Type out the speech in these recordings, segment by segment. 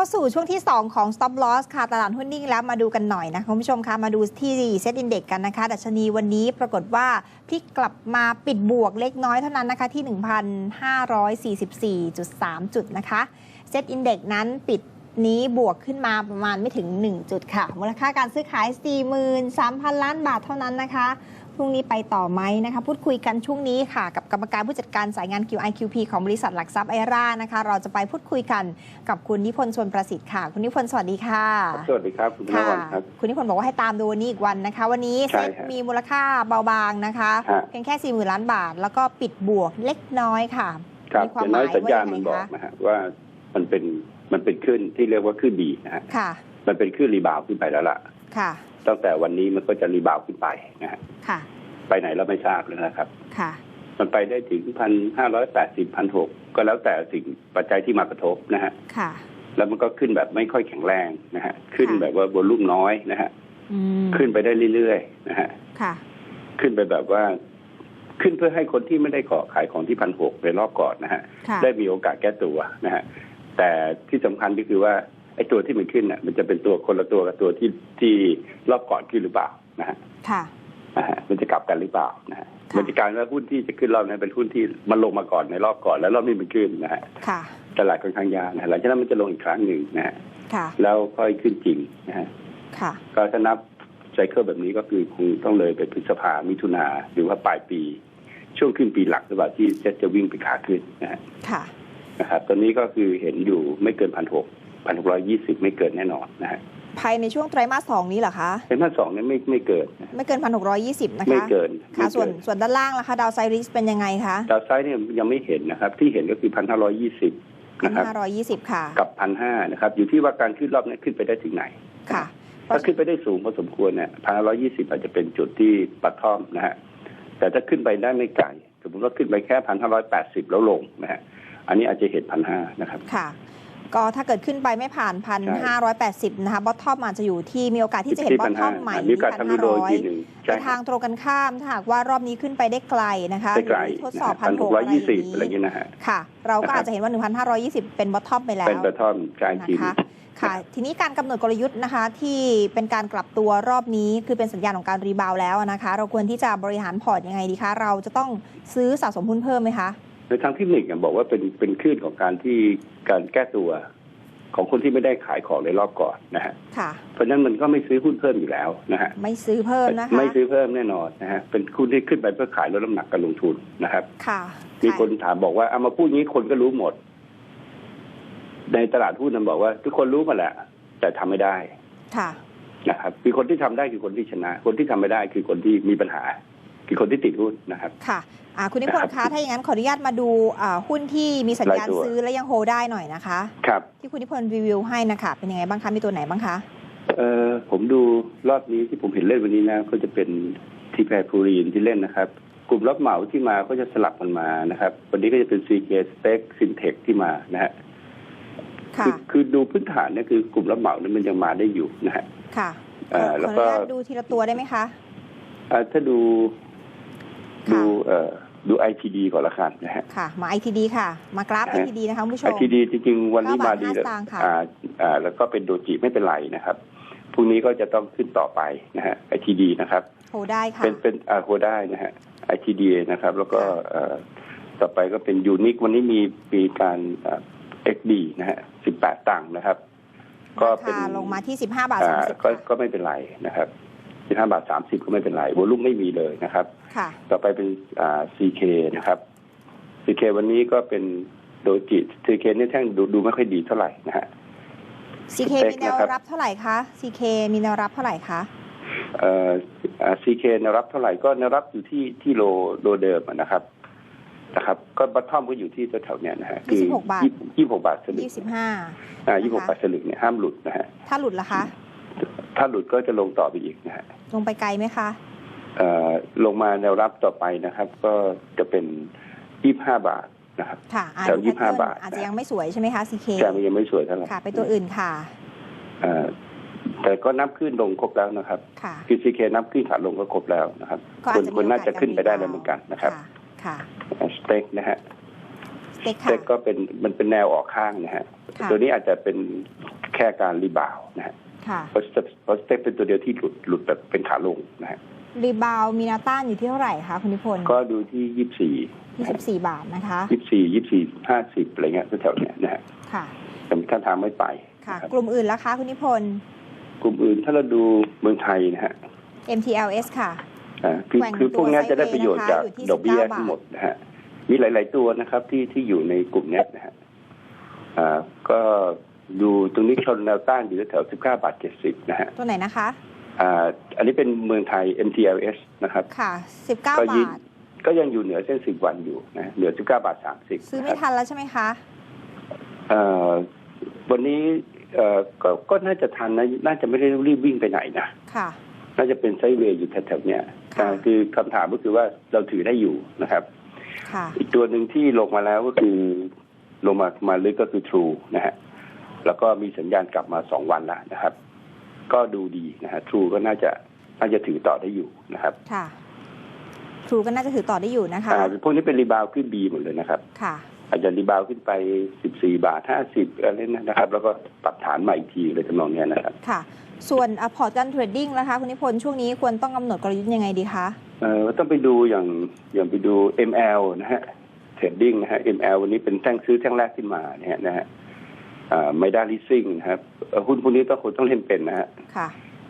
เข้าสู่ช่วงที่ 2 ของ stop loss ค่ะ ตลาดหุ้นนิ่งแล้วมาดูกันหน่อยนะคุณผู้ชมคะมาดูที่เซ็ตอินเด็กกันนะคะ ดัชนีวันนี้ปรากฏว่าพลิกกลับมาปิดบวกเล็กน้อยเท่านั้นนะคะที่ 1,544.3 จุดนะคะเซ็ตอินเด็กนั้นปิด นี้บวกขึ้นมาประมาณไม่ถึง 1 จุดค่ะ มูลค่าการซื้อขาย 43,000 ล้านบาทเท่านั้นนะคะพรุ่งนี้ไปต่อไหมนะคะ พูดคุยกันช่วงนี้ค่ะ กับกรรมการผู้จัดการสายงาน QIQP ของบริษัทหลักทรัพย์ไอร่านะคะ เราจะไปพูดคุยกันกับคุณนิพนธ์ชวนประสิทธิ์ค่ะ คุณนิพนธ์สวัสดีค่ะ สวัสดีครับ คุณธนค่ะวัลครับ คุณนิพนธ์บอกว่าให้ตามดูวันนี้อีกวันนะคะ วันนี้ใช่เซ็ตฮะมีมูลค่าเบาบางนะคะฮะเพียงแค่ 40,000 ล้านบาท แล้วก็ปิดบวกเล็กน้อยค่ะครับมีควาอมย่างหน้อมายยสัญญาณว่ามันยังบไงอกคะนะฮะว่ามันเป็น มันเป็นขึ้นที่เรียกว่าขึ้นดีนะฮะค่ะมันเป็นขึ้นรีบาวด์ขึ้นไปแล้วล่ะค่ะตั้งแต่วันนี้มันก็จะรีบาวด์ขึ้นไปนะฮะค่ะไปไหนเราไม่ทราบเลยนะครับ ค่ะ มันไปได้ถึงพันห้าร้อยแปดสิบพันหกก็แล้วแต่สิ่งปัจจัยที่มากระทบนะฮะค่ะแล้วมันก็ขึ้นแบบไม่ค่อยแข็งแรงนะฮะ ขึ้นค่ะแบบว่าวอลลุ่มน้อยนะฮะอืมขึ้นไปได้เรื่อยๆนะฮะค่ะ ขึ้นไปแบบว่า ขึ้นเพื่อให้คนที่ไม่ได้ขอขายของที่พันหกในรอบก่อนนะฮะค่ะได้มีโอกาสแก้ตัวนะฮะ แต่ที่สำคัญก็คือว่าไอ้ตัวที่มันขึ้นน่ะมันจะเป็นตัวคนละตัวกับตัวที่ที่รอบก่อนขึ้นหรือเปล่านะฮะค่ะนะฮะมันจะกลับกันหรือเปล่านะฮะค่ะมันจะกลารว่าหุ้นที่จะขึ้นรอบนั้นเป็นหุ้นที่มันลงมาก่อนในรอบก่อนแล้วรอบนี้มันขึ้นนะฮะค่ะตลาดค่อนข้างยากนะฮะหลังจากนั้นมันจะลงอีกครั้งหนึ่งนะฮะค่ะแล้วค่อยขึ้นจริงนะฮะค่ะก็ถ้านับไซเคิลแบบนี้ก็คือคงต้องเลยไปพฤษภามิถุนาหรือว่าปลายปี ช่วงขึ้นปีหลักหรือเปล่าที่จะจะวิ่งไปขาขึ้นนะฮะค่ะ นะครับตอนนี้ก็คือเห็นอยู่ไม่เกินพันหกพันหกร้อยี่สิบไม่เกินแน่นอนนะฮะภายในช่วงไตรมาสสองนี้เหรอคะเป็นพันสองเนี่ยไม่ไม่เกินนะไม่เกินพันหกร้อยี่สิบนะคะไม่เกินค่ะไม่ส่วนเกินส่วนด้านล่างล่ะคะ ดาวไซริสเป็นยังไงคะดาวไซด์เนี่ยยังไม่เห็นนะครับ ที่เห็นก็คือพันห้าร้อยี่สิบพันนะครับห้าร้อยยี่สิบค่ะ กับพันห้านะครับ อยู่ที่ว่าการขึ้นรอบนี้ขึ้นไปได้ถึงไหนค่ะถ้าขึ้นไปได้สูงพอสมควรเนี่ยพันห้าร้อยี่สิบอาจจะเป็นจุดที่ปัดท่อมนะฮะแต่ถ้าขึ้นไปได้ไม่ไกลสมมติว่าขึ้นไปแค่พันห้าร้อยแปดสิบแล้วลงนะฮะ อันนี้อาจจะเห็นพันห้านะครับค่ะก็ถ้าเกิดขึ้นไปไม่ผ่านพันห้าร้อยแปดสิบนะคะบอททอมอาจจะอยู่ที่มีโอกาสที่จะเห็นบอททอมใหม่มีที่โอกาสพันทำนิห้าโรร้ยอยทีหนึ่งในใช่ทางตรงกันข้ามถ้าหากว่ารอบนี้ขึ้นไปได้ไกลนะคะได้ไกลหรือทดสอบพัพันนหหกกร้อะอยไรอยี่ย่างสิบอะไรนี้เงี้ยนะฮะค่ะ เราก็นะครับอาจจะเห็นว่า1,520เป็นบอททอมไปแล้วเป็นกระท่อมกลางนะกินคะค่ะทีนี้การกำหนดกลยุทธ์นะคะ ที่เป็นการกลับตัวรอบนี้คือเป็นสัญญาณของการรีบาวด์แล้วนะคะ เราควรที่จะบริหารพอร์ตยังไงดีคะ เราจะต้องซื้อสะสมหุ้นเพิ่มไหมคะ ในทางเทคนิคเนี่ยบอกว่าเป็นเป็นคลื่นของการที่การแก้ตัวของคนที่ไม่ได้ขายของในรอบก่อนนะฮะค่ะเพราะฉะนั้นมันก็ไม่ซื้อหุ้นเพิ่มอยู่แล้วนะฮะ ไม่ซื้อเพิ่มนะคะ ไม่ซื้อเพิ่มแน่นอนนะฮะ เป็นหุ้นที่ขึ้นไปเพื่อขายลดน้ำหนักการลงทุนนะครับ ค่ะ มีคนถามบอกว่าเอามาพูดงี้คนก็รู้หมด ในตลาดหุ้นนั้นบอกว่า ทุกคนรู้มาแหละ แต่ทำไม่ได้ ค่ะ นะครับคือคนที่ทำได้คือคนที่ชนะ คนที่ทำไม่ได้คือคนที่มีปัญหา คือคนที่ติดหุ้นนะครับ ค่ะอ่าคุณนิพนธ์ครัคะบถ้าอย่างนั้นขออนุญาตมาดูอ่าหุ้นที่มีสัญญาณรายตัวซื้อและยังโฮได้หน่อยนะคะครับที่คุณนิพนธ์รีวิวให้นะคะเป็นยังไงบ้างคะมีตัวไหนบ้างคะเออผมดูรอบนี้ที่ผมเห็นเล่นวันนี้นะก็จะเป็นทีแพรพูรีนที่เล่นนะครับ กลุ่มรับเหมาที่มาก็จะสลับกันมานะครับ วันนี้ก็จะเป็น CK Spec Syntec ที่มานะฮะค่ะอคือดูพื้นฐานเนี่ยคือกลุ่มรับเหมาเนี่ยมันยังมาได้อยู่นะฮะค่ะเอ่อขแล้อวอก็นุญาตดูทีละตัวได้ไหมคะอ่าถ้าดูค่ะ ดูเอ่อดู ITD ก่อนละกันนะฮะค่ะ มา ITD ค่ะ มากราฟฮะ ITD นะคะคุณผู้ชม ITD จริงๆวันนี้เก้ามาบาทดีห้าแล้วสตางค์ค่ะอ่าอ่าแล้วก็เป็นโดจิไม่เป็นไรนะครับพรุ่งนี้ก็จะต้องขึ้นต่อไปนะฮะ ITD นะครับโฮได้ค่ะเป็นเป็นอาโคได้นะฮะ ITD นะครับ แล้วก็ค่ะเอ่อต่อไปก็เป็นยูนิควันนี้มีมีการเอ่อ XD นะฮะ18ตังค์นะครับ ก็ราเป็นคาลงมาที่15บาทอ่า30ก็ค่ะก็ไม่เป็นไรนะครับ 15บาท30ก็ไม่เป็นไรวอลุ่มไม่มีเลยนะครับค่ะต่อไปเป็นอ่า CK นะครับ CK วันนี้ก็เป็นโดจิ CK นี่แท่งดูดูไม่ค่อยดีเท่าไหร่นะฮะ CK สเปคมีแนวนะครับรับเท่าไหร่คะ CK มีแนวรับเท่าไหร่คะเอ่อซีเคแนวรับเท่าไหร่ก็แนวรับอยู่ที่ที่โลโลเดิมอะนะครับนะครับ ก็บัตทอมก็อยู่ที่แถวๆเนี้ยนะฮะ26บาทยี่สิบหกบาทสลึง25อ่ายี่สิบหกบาทสลึงเนี่ยห้ามหลุดนะฮะถ้าหลุดล่ะคะ ถ้าหลุดก็จะลงต่อไปอีกนะฮะลงไปไกลไหมคะเอ่อลงมาแนวรับต่อไปนะครับ ก็จะเป็นยี่ห้าบาทนะครับค่ะอ่าแถวดู25บาท อาจจะยังไม่สวยใช่ไหมคะ CK แต่มันยังไม่สวยเท่าไหร่ค่ะไปตัวอื่นค่ะเอ่อแต่ก็นับขึ้นลงครบแล้วนะครับค่ะคือซีเคนับขึ้นขาลงก็ครบแล้วนะครับก็คอาจนจะมีคนน่าจะโอกาสขึ้นไปได้การแล้วเหมือนกันนะครับ ค่ะสเต็กนะฮะสเต็กสค่ะเต็กก็เป็นมันเป็นแนวออกข้างนะฮะคค่ะตัวนี้อาจจะเป็นแค่การรีบาวด์นะฮะค่ะ เพราะเพราะสเต็ปเป็นตัวเดียวที่หลุดหลุดแบบเป็นขาลงนะฮะรีบาวมีแนาต้านอยู่ที่เท่าไหร่คะคุณนิพนธ์ก็ดูที่ยี่สี่24บาทนะคะยี่สี่ยี่สี่ห้าสิบอะไรเงี้ยแถวๆเนี้ยนะฮะค่ะแต่ท่านทางไม่ไปค่ะนะครับกลุ่มอื่นละคะคุณนิพนธ์กลุ่มอื่นถ้าเราดูเมืองไทยนะฮะ MTLS ค่ะอ่าคือแกว่งคือพวกนี้ตัวจะได้ประโยชน์ไซด์จากเวย์นะคะอยู่ที่ดอกเบี้ย19ทั้งหมดนะฮะมีหลาย ๆ ตัวนะครับที่ที่อยู่ในกลุ่มเนี้ยนะฮะ อ่าก็ดูตรงนี้ชนแนวต้านอยู่แถวสิบเก้าบาทเจ็ดสิบนะฮะ ตัวไหนนะคะอ่าอันนี้เป็นเมืองไทย MTLS นะครับ ค่ะ 19บก็ยืนาท ก็ยังอยู่เหนือเส้นสิบวันอยู่นะเหนือสิบเก้าบาทสามสิบซื้อไม่ทันแล้วใช่ไหมคะวันนี้เอ่อก็ก็น่าจะทันนะ น่าจะไม่ได้รีบวิ่งไปไหนนะ ค่ะ น่าจะเป็นไซด์เวย์อยู่แถวๆเนี้ยค่ะอ่าคือคำถามก็คือว่าเราถือได้อยู่นะครับค่ะอีกตัวหนึ่งที่ลงมาแล้วก็คือลงมามาลึกก็คือ True นะฮะ แล้วก็มีสัญญาณกลับมาสองวันแล้วนะครับ ก็ดูดีนะฮะ True ก็น่าจะน่าจะถือต่อได้อยู่นะครับ ค่ะทรูก็น่าจะถือต่อได้อยู่นะคะอ่าพวกนี้เป็นรีบาวขึ้นบีหมดเลยนะครับ ค่ะ อาจจะรีบาวขึ้นไป14บาท50อะไรนั่นนะครับ แล้วก็ปรับฐานใหม่อีกทีเลยทำนองเนี้ยนะครับ ค่ะ ส่วนพอร์ตการเทรดดิ้งนะคะคุณนิพนธ์ช่วงนี้ควรต้องกำหนดกลยุทธ์ยังไงดีคะเอ่อต้องไปดูอย่างอย่างไปดู ML นะฮะเทรดดิ้งนะฮะ ML วันนี้เป็นแท่งซื้อแท่งแรกขึ้นมาเนี่ยนะฮะ ไม่ได้ลิสซิ่งนะครับเอ่อหุ้นพวกนี้ต้องคนต้องเล่นเป็นนะฮะค่ะ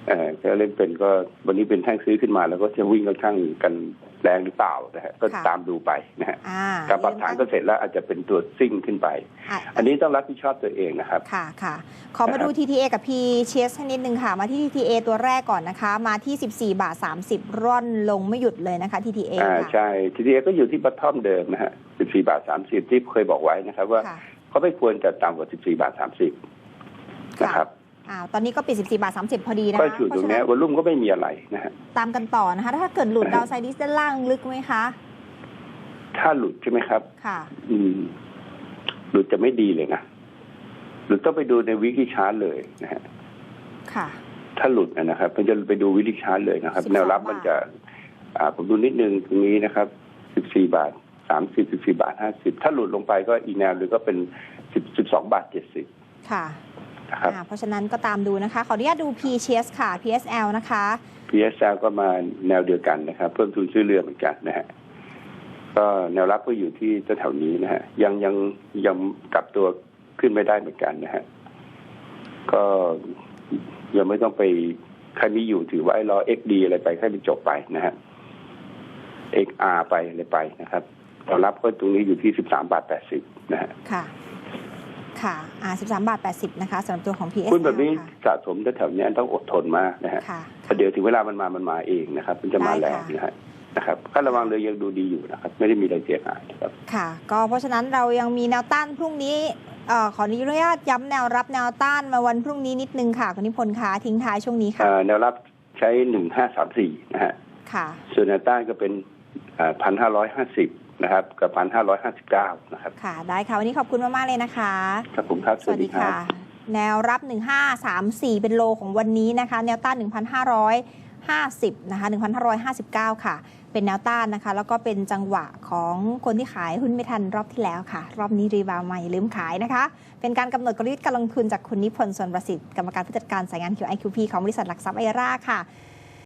เออถ้าเล่นเป็นก็วันนี้เป็นแท่งซื้อขึ้นมาแล้วก็จะวิ่งค่อนข้างกันแรงหรือเปล่านะฮะก็ค่ะตามดูไปนะฮะอ่าการปรับฐานก็เสร็จแล้วอาจจะเป็นตัวซิ่งขึ้นไปอะอันนี้ต้องรับผิดชอบตัวเองนะครับ ค่ะค่ะขอมาดูนะครับ TTA กับ P เชสให้นิดนึงค่ะ มาที่ TTA ตัวแรกก่อนนะคะ มาที่ 14 บาท 30 ร่อนลงไม่หยุดเลยนะคะ TTA อ่าค่ะใช่ทีเดียก็อยู่ที่บัตทอมเดิมนะฮะ 14 บาท 30 ที่เคยบอกไว้นะครับว่า ค่ะเขาไม่ควรจะต่ำกว่า 14 บาท 30 นะครับอ่าตอนนี้ก็ปิด 14 บาท 30 พอดีนะคะก็อยู่ตรงเนี้ยวอลลุ่มก็ไม่มีอะไรนะฮะตามกันต่อนะคะ ถ้าเกิดหลุดดาวไซดิสด้านล่างลึกไหมคะ ถ้าหลุดใช่ไหมครับ ค่ะ อืม หลุดจะไม่ดีเลยนะหลุดต้องไปดูในวิกิชาร์ตเลยนะฮะค่ะ ถ้าหลุดนะครับมันจะไปดูวิกิชาร์ตเลยนะครับ12แนวรับมันจะ อ่าผมดูนิดนึงตรงนี้นะครับ 14 บาท 30 14บาท50ถ้าหลุดลงไปก็อีกแนวหนึ่งก็เป็น10 12บาท70ค่ะนะครับอ่าเพราะฉะนั้นก็ตามดูนะคะ ขออนุญาตดู PCS ค่ะ PSL นะคะ PSL ก็มาแนวเดียวกันนะครับ เพิ่มทุนซื้อเรือเหมือนกันนะฮะก็แนวรับก็อยู่ที่แถวๆนี้นะฮะยังยังยังกลับตัวขึ้นไม่ได้เหมือนกันนะฮะก็ยังไม่ต้องไปใครมีอยู่ถือว่าไอ้รอ XD อะไรไปแค่ไปจบไปนะฮะ XR ไปอะไรไปนะครับ แนวรับก็ตรงนี้อยู่ที่สิบสามบาทแปดสิบนะฮะค่ะ ค่ะ อ่า13บาท80นะคะสำหรับตัวของ PSL หุ้นแบบนี้ค่ะสะสมแถวๆนี้ต้องอดทนมากนะฮะค่ะแต่เดี๋ยวถึงเวลามันมามันมาเองนะครับ มันจะมาได้แรค่ะงนะฮะนะครับค่าระวังเรือยังดูดีอยู่นะครับ ไม่ได้มีอะไรเสียหายนะครับ ค่ะ ก็เพราะฉะนั้นเรายังมีแนวต้านพรุ่งนี้เอ่อขออนุญาตย้ำแนวรับแนวต้านมาวันพรุ่งนี้นิดนึงค่ะคุณนิพนธ์คะทิ้งท้ายช่วงนี้ค่ะเอ่อแนวรับใช้หนึ่งห้าสามสี่นะฮะค่ะ ส่วนแนวต้านก็เป็นพันห้าร้อยห้าสิบ นะครับกับพันห้าร้อยห้าสิบเก้านะครับค่ะ ได้ค่ะ วันนี้ขอบคุณมาก ๆ เลยนะคะครับผมครับ สวัสดีค่ะแนวรับ 1534 เป็นโลของวันนี้นะคะ แนวต้าน 1,550 นะคะ 1,559 ค่ะ เป็นแนวต้านนะคะ แล้วก็เป็นจังหวะของคนที่ขายหุ้นไม่ทันรอบที่แล้วค่ะ รอบนี้รีบาวด์ใหม่ลืมขายนะคะ เป็นการกำหนดกลยุทธ์การลงทุนจากคุณนิพนธ์ส่วนประสิทธิ์กรรมการผู้จัดการสายงาน QIQP ของบริษัทหลักทรัพย์ไอราค่ะ